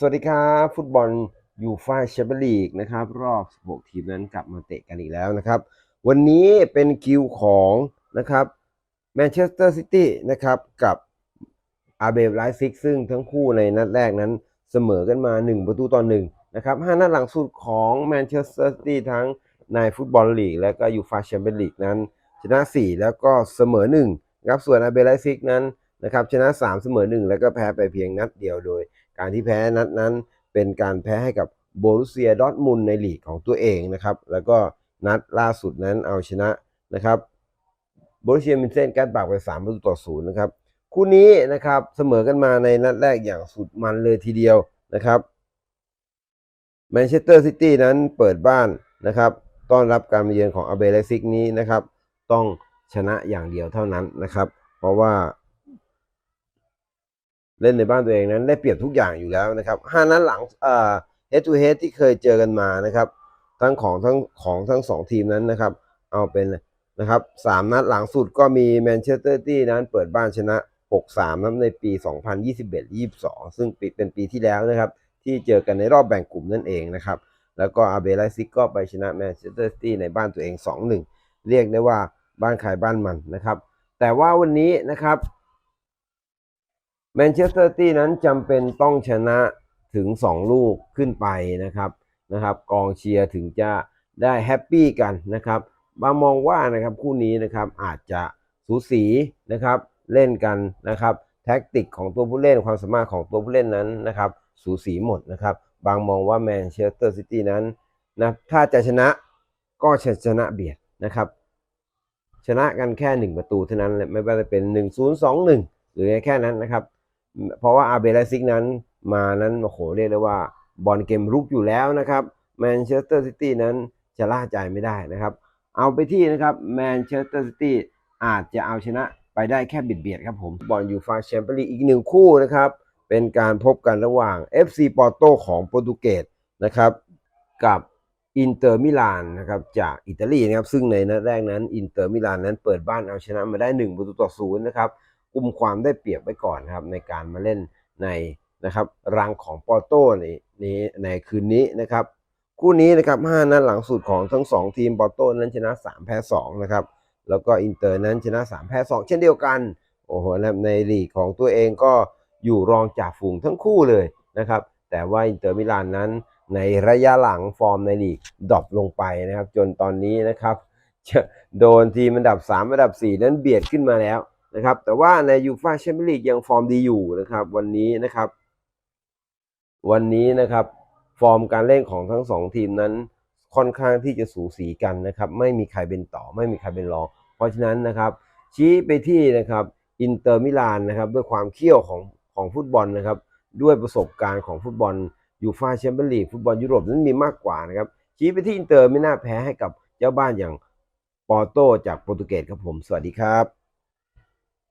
สวัสดีครับ ฟุตบอลยูฟ่าแชมเปี้ยนลีกนะครับ รอบ 16 ทีมนั้นกลับมาเตะกันอีกแล้วนะครับ วันนี้เป็นคิวของนะครับแมนเชสเตอร์ซิตี้นะครับกับอาเบลไลซิกซึ่งทั้งคู่ในนัดแรกนั้นเสมอกันมา 1 ประตูต่อ1นะครับห้านัดหลังสุดของแมนเชสเตอร์ซิตี้ทั้งในฟุตบอลลีก และก็ยูฟ่าแชมเปี้ยนลีกนั้นชนะ 4 แล้วก็เสมอ1นะครับส่วนอาเบลไลซิกนั้นนะครับชนะ 3 เสมอ 1 แล้วก็แพ้ไปเพียงนัดเดียวโดย การที่แพ้นัดนั้น เป็นการแพ้ให้กับโบรุเซียดอทมุนในลีกของตัวเองนะครับ แล้วก็นัดล่าสุดนั้นเอาชนะนะครับโบรุเซียมินเซนกันปากไป3ประตูต่อศูนย์นะครับคู่นี้นะครับเสมอกันมาในนัดแรกอย่างสุดมันเลยทีเดียวนะครับแมนเชสเตอร์ซิตี้นั้นเปิดบ้านนะครับ ต้อนรับการมาเยือนของอาเบเลซิกนี้นะครับ ต้องชนะอย่างเดียวเท่านั้นนะครับ เพราะว่า เล่นในบ้านตัวเองนั้นได้เปรียบทุกอย่างอยู่แล้วนะครับห้านัดหลังเอ่อ head to head ที่เคยเจอกันมานะครับ ทั้งของทั้งของทั้งสองทีมนั้นนะครับ เอาเป็นนะครับสามนัดหลังสุดก็มีแมนเชสเตอร์ตี้นั้นเปิดบ้านชนะ 6-3นัดในปี 2021-22 ซึ่งปีเป็นปีที่แล้วนะครับ ที่เจอกันในรอบแบ่งกลุ่มนั่นเองนะครับ แล้วก็อาเบไลซิกก็ไปชนะแมนเชสเตอร์ตี้ในบ้านตัวเอง 2-1 เรียกได้ว่าบ้านใครบ้านมันนะครับ แต่ว่าวันนี้นะครับ แมนเชสเตอร์ตี้นั้นจำเป็นต้องชนะถึง 2 ลูกขึ้นไปนะครับนะครับ กองเชียร์ถึงจะได้แฮปปี้กันนะครับบางมองว่านะครับคู่นี้นะครับอาจจะสูสีนะครับเล่นกันนะครับ แท็กติกของตัวผู้เล่นความสามารถของตัวผู้เล่นนั้นนะครับสูสีหมดนะครับ บางมองว่าแมนเชสเตอร์ซิตี้นั้นนะถ้าจะชนะก็จะชนะเบียดนะครับ ชนะกันแค่ 1 ประตูเท่านั้นไม่ว่าจะเป็น 1 0 2 1 หรือแค่นั้นนะครับ เพราะว่าอาเบลซิกนั้นมานั้นโอ้โหเรียกได้ว่าบอลเกมรุกอยู่แล้วนะครับแมนเชสเตอร์ซิตี้นั้นจะล่าใจไม่ได้นะครับ เอาไปที่นะครับแมนเชสเตอร์ซิตี้อาจจะเอาชนะไปได้แค่บิดเบียดครับผมบอลยูฟาแชมเปี้ยนลีกอีกหนึ่งคู่นะครับ เป็นการพบกันระหว่าง FC ปอร์โตของโปรตุเกสนะครับกับอินเตอร์มิลานนะครับจากอิตาลีนะครับซึ่งในนัดแรกนั้นอินเตอร์มิลานนั้นเปิดบ้านเอาชนะมาได้1ประตูต่อศูนย์นะครับ กุมความได้เปรียบไว้ก่อนนะครับในการมาเล่นในนะครับรังของปอโตในนี้ในคืนนี้นะครับ คู่นี้นะครับ5นัดหลังสุดของทั้ง 2 ทีมปอโต้นั้นชนะ 3 แพ้2นะครับแล้วก็อินเตอร์นั้นชนะ 3 แพ้2เช่นเดียวกันโอ้โหนะครับในลีกของตัวเองก็อยู่รองจากฝูงทั้งคู่เลยนะครับ แต่ว่าอินเตอร์มิลานนั้นในระยะหลังฟอร์มในลีกดรอปลงไปนะครับ จนตอนนี้นะครับโดนทีมอันดับ 3 อันดับ 4 นั้นเบียดขึ้นมาแล้ว นะครับ แต่ว่าในยูฟาแชมเปี้ยนลีกยังฟอร์มดีอยู่นะครับ วันนี้นะครับ วันนี้นะครับ ฟอร์มการเล่นของทั้งสองทีมนั้นค่อนข้างที่จะสูสีกันนะครับ ไม่มีใครเป็นต่อ ไม่มีใครเป็นรอง เพราะฉะนั้นนะครับ ชี้ไปที่นะครับอินเตอร์มิลานนะครับด้วยความเขี้ยวของของฟุตบอลนะครับ ด้วยประสบการณ์ของฟุตบอลยูฟาแชมเปี้ยนลีกฟุตบอลยุโรปนั้นมีมากกว่านะครับ ชี้ไปที่อินเตอร์ไม่น่าแพ้ให้กับเจ้าบ้านอย่างปอร์โตจากโปรตุเกสครับผม สวัสดีครับ